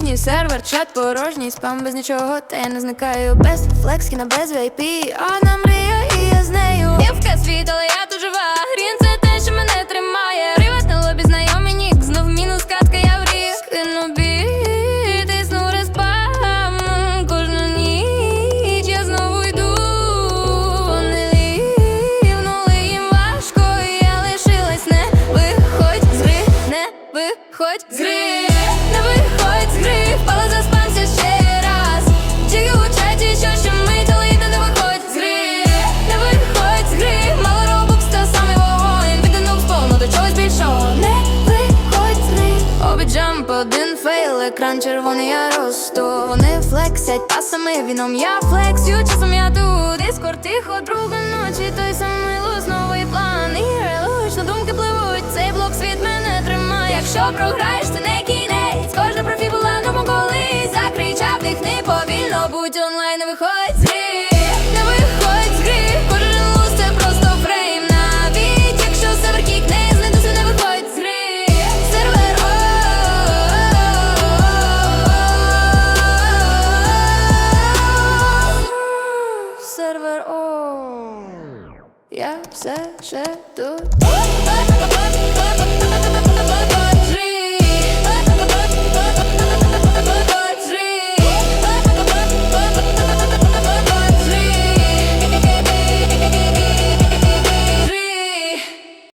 тижні, сервер, чат порожній, спам без нічого, та я не зникаю. Без флекскіна, без VIP Одна мрія, і я з нею. Дівка світ, але я тут жива. Грін це те, що мене тримає. Приватне лобі, знайомий нік. Знов мінус катка, я в рік. Скину біт, тисну респам Кожну ніч я знову йду. Вони лівнули їм важко Я лишилась, не виходь з гри Не виходь з гри. Не виходь з гри Впала, заспався ще раз. Тільки у чаті, що ще але йде не виходь з гри. Не виходь з гри Мало робокс, та самий вогонь. Підтянув сповну до чогось більшого. Не виходь з гри. Обі один фейл, екран червоний, я росту. Вони флексять пасами, віном я флексю, часом я тут Дискорд тихо, друга ночі, той самий луз, новий план. Ігри лучно думки пливуть, цей блок світ мене тримає. Якщо програєш, це не кінець виходь з гри Не виходь з гри, кожен це просто фрейм. Навіть якщо сервер кікне, знайдуся, не виходь з гри. Сервер о. Сервер о. Я все ще тут